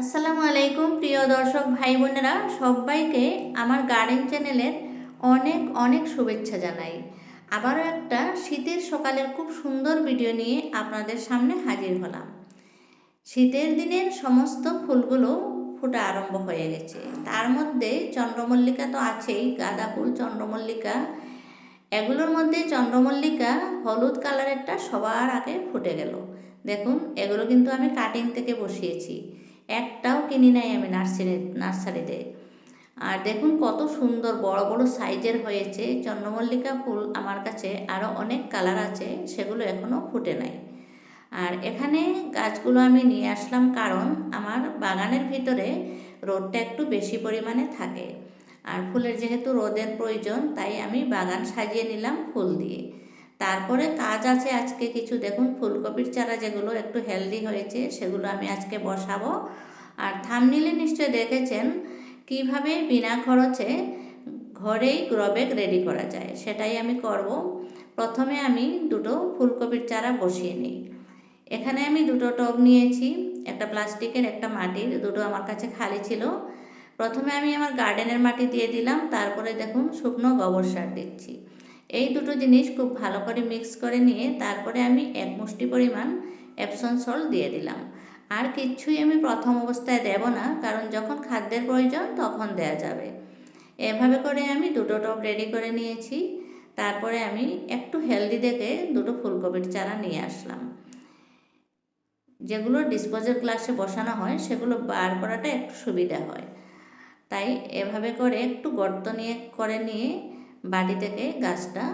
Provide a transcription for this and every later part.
আসসালামু আলাইকুম, প্রিয় দর্শক ভাই বোনেরা, সবাইকে আমার গার্ডেন চ্যানেলের অনেক অনেক শুভেচ্ছা জানাই। আবারও একটা শীতের সকালের খুব সুন্দর ভিডিও নিয়ে আপনাদের সামনে হাজির হলাম। শীতের দিনের সমস্ত ফুলগুলো ফোটা আরম্ভ হয়ে গেছে। তার মধ্যে চন্দ্রমল্লিকা তো আছেই, গাঁদা ফুল, চন্দ্রমল্লিকা। এগুলোর মধ্যে চন্দ্রমল্লিকা হলুদ কালারেরটা সবার আগে ফুটে গেল। দেখুন, এগুলো কিন্তু আমি কাটিং থেকে বসিয়েছি। একটাও কিনি নাই আমি নার্সারি, নার্সারিতে। আর দেখুন কত সুন্দর বড় বড় সাইজের হয়েছে। চন্দ্রমল্লিকা ফুল আমার কাছে আরও অনেক কালার আছে, সেগুলো এখনও ফুটে নাই। আর এখানে গাছগুলো আমি নিয়ে আসলাম কারণ আমার বাগানের ভিতরে রোদটা একটু বেশি পরিমাণে থাকে। আর ফুলের যেহেতু রোদের প্রয়োজন, তাই আমি বাগান সাজিয়ে নিলাম ফুল দিয়ে। তারপরে কাজ আছে আজকে কিছু। দেখুন ফুলকপির চারা যেগুলো একটু হেলদি হয়েছে, সেগুলো আমি আজকে বসাবো। আর থামনিলে নিশ্চয় দেখেছেন কীভাবে বিনা খরচে ঘরেই গ্রবেক রেডি করা যায়। সেটাই আমি করব। প্রথমে আমি দুটো ফুলকপির চারা বসিয়ে নিই। এখানে আমি দুটো টব নিয়েছি, একটা প্লাস্টিকের, একটা মাটির, দুটো আমার কাছে খালি ছিল। প্রথমে আমি আমার গার্ডেনের মাটি দিয়ে দিলাম, তারপরে দেখুন শুকনো গোবর সার দিচ্ছি। এই দুটো জিনিস খুব ভালো করে মিক্স করে নিয়ে তারপরে আমি এক মুষ্টি পরিমাণ এপসন সল্ট দিয়ে দিলাম। আর কিচ্ছুই আমি প্রথম অবস্থায় দেব না, কারণ যখন খাদ্যের প্রয়োজন তখন দেয়া যাবে। এভাবে করে আমি দুটো টপ রেডি করে নিয়েছি। তারপরে আমি একটু হেলদি দেখে দুটো ফুলকপির চারা নিয়ে আসলাম। যেগুলো ডিসপোজাল গ্লাসে বসানো হয়, সেগুলো বার করাটা একটু সুবিধা হয়। তাই এভাবে করে একটু গর্ত নিয়ে করে নিয়ে বাড়ি থেকে গাছটা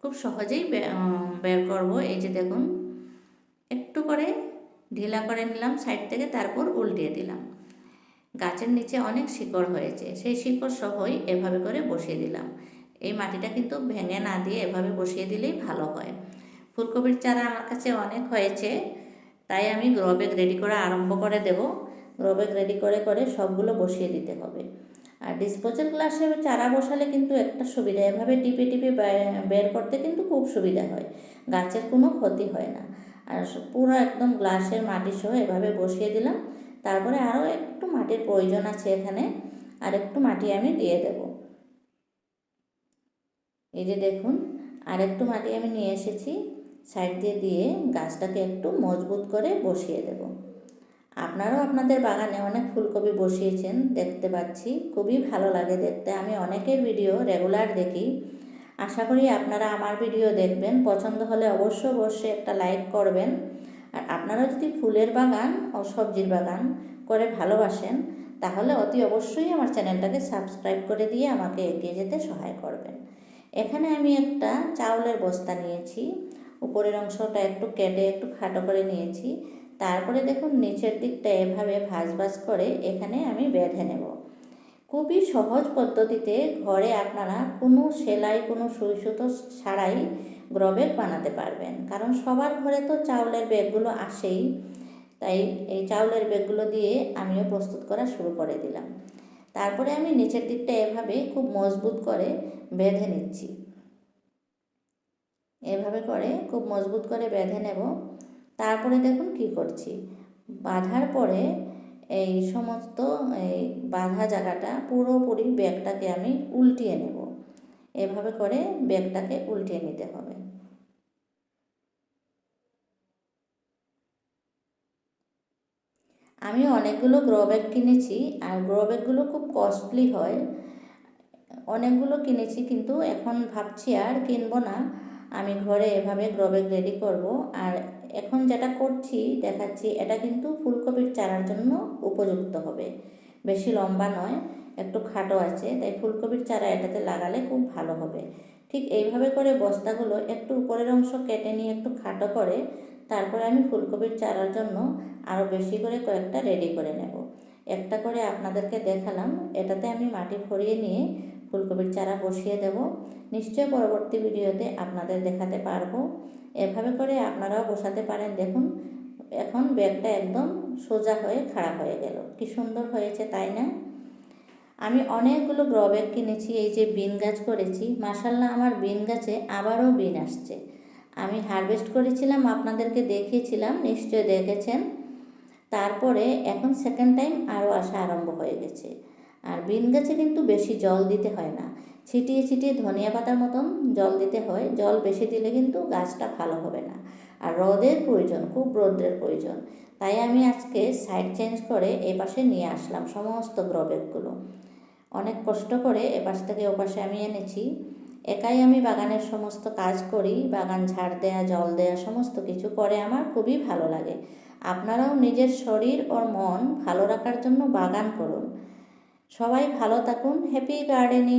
খুব সহজেই বের করব। এই যে দেখুন, একটু করে ঢিলা করে নিলাম সাইড থেকে, তারপর উল্টিয়ে দিলাম। গাছের নিচে অনেক শিকড় হয়েছে, সেই শিকড় সহই এভাবে করে বসিয়ে দিলাম। এই মাটিটা কিন্তু ভেঙে না দিয়ে এভাবে বসিয়ে দিলেই ভালো হয়। ফুলকপির চারা আমার কাছে অনেক হয়েছে, তাই আমি গ্রোবেগ রেডি করা আরম্ভ করে দেব। গ্রোবেগ রেডি করে করে সবগুলো বসিয়ে দিতে হবে। আর ডিসপোজাল গ্লাসে চারা বসালে কিন্তু একটা সুবিধা, এভাবে টিপে টিপে বের করতে কিন্তু খুব সুবিধা হয়। গাছের কোনো ক্ষতি হয় না। আর পুরো একদম গ্লাসের মাটি সহ এভাবে বসিয়ে দিলাম। তারপরে আরও একটু মাটির প্রয়োজন আছে এখানে, আর একটু মাটি আমি দিয়ে দেব। এই যে দেখুন, আর একটু মাটি আমি নিয়ে এসেছি, সাইড দিয়ে দিয়ে গাছটাকে একটু মজবুত করে বসিয়ে দেব। আপনারাও আপনাদের বাগানে অনেক ফুলকপি বসিয়েছেন, দেখতে পাচ্ছি, খুবই ভালো লাগে দেখতে। আমি অনেকের ভিডিও রেগুলার দেখি। আশা করি আপনারা আমার ভিডিও দেখবেন। পছন্দ হলে অবশ্য অবশ্যই একটা লাইক করবেন। আর আপনারা যদি ফুলের বাগান ও সবজির বাগান করে ভালোবাসেন, তাহলে অতি অবশ্যই আমার চ্যানেলটাকে সাবস্ক্রাইব করে দিয়ে আমাকে এগিয়ে যেতে সহায় করবেন। এখানে আমি একটা চাউলের বস্তা নিয়েছি। উপরের অংশটা একটু কেটে একটু খাটো করে নিয়েছি। তারপরে দেখুন, নিচের দিকটা এভাবে ভাজ ভাজ করে এখানে আমি বেঁধে নেব। খুবই সহজ পদ্ধতিতে ঘরে আপনারা কোনো সেলাই, কোনো সুই সুতো ছাড়াই গ্রবেগ বানাতে পারবেন। কারণ সবার ঘরে তো চাউলের ব্যাগগুলো আসেই, তাই এই চাউলের ব্যাগগুলো দিয়ে আমিও প্রস্তুত করা শুরু করে দিলাম। তারপরে আমি নিচের দিকটা এভাবে খুব মজবুত করে বেঁধে নিচ্ছি। এভাবে করে খুব মজবুত করে বেঁধে নেব। তারপরে দেখুন কি করছি। বাঁধার পরে এই সমস্ত এই বাঁধা জায়গাটা পুরোপুরি ব্যাগটাকে আমি উল্টিয়ে নেব। এভাবে করে ব্যাগটাকে উল্টিয়ে নিতে হবে। আমি অনেকগুলো গ্রো ব্যাগ কিনেছি আর গ্রো ব্যাগগুলো খুব কস্টলি হয়। অনেকগুলো কিনেছি কিন্তু এখন ভাবছি আর কিনবো না। আমি ঘরে এভাবে গ্রো ব্যাগ রেডি করব আর এখন যেটা করছি, দেখাচ্ছি, এটা কিন্তু ফুলকপির চারার জন্য উপযুক্ত হবে। বেশি লম্বা নয়, একটু খাটো আছে, তাই ফুলকপির চারা এটাতে লাগালে খুব ভালো হবে। ঠিক এইভাবে করে বস্তাগুলো একটু উপরের অংশ কেটে নিয়ে একটু খাটো করে, তারপরে আমি ফুলকপির চারার জন্য আরও বেশি করে কয়েকটা রেডি করে নেব। একটা করে আপনাদেরকে দেখালাম, এটাতে আমি মাটি ভরিয়ে নিয়ে ফুলকপির চারা বসিয়ে দেব। নিশ্চয় পরবর্তী ভিডিওতে আপনাদের দেখাতে পারব। এভাবে করে আপনারাও বসাতে পারেন। দেখুন, এখন ব্যাগটা একদম সোজা হয়ে খাড়া হয়ে গেল। কি সুন্দর হয়েছে, তাই না? আমি অনেকগুলো গ্র ব্যাগ কিনেছি, এই যে বিন গাছ করেছি। মাসাল্লাহ আমার বিন গাছে আবারও বিন আসছে। আমি হারভেস্ট করেছিলাম, আপনাদেরকে দেখিয়েছিলাম নিশ্চয় দেখেছেন। তারপরে এখন সেকেন্ড টাইম আরও আসা আরম্ভ হয়ে গেছে। আর বিন গাছে কিন্তু বেশি জল দিতে হয় না। ছিটিয়ে ছিটিয়ে ধনিয়া পাতার মতন জল দিতে হয়। জল বেশি দিলে কিন্তু গাছটা ভালো হবে না। আর রোদের প্রয়োজন, খুব রোদের প্রয়োজন। তাই আমি আজকে সাইড চেঞ্জ করে এ পাশে নিয়ে আসলাম সমস্ত গ্রবেকগুলো অনেক কষ্ট করে এপাশ থেকে ওপাশে আমি এনেছি। একাই আমি বাগানের সমস্ত কাজ করি, বাগান ঝাড় দেয়া, জল দেয়া, সমস্ত কিছু করে আমার খুবই ভালো লাগে। আপনারাও নিজের শরীর ও মন ভালো রাখার জন্য বাগান করুন। সবাই ভালো থাকুন হ্যাপি গার্ডেনিং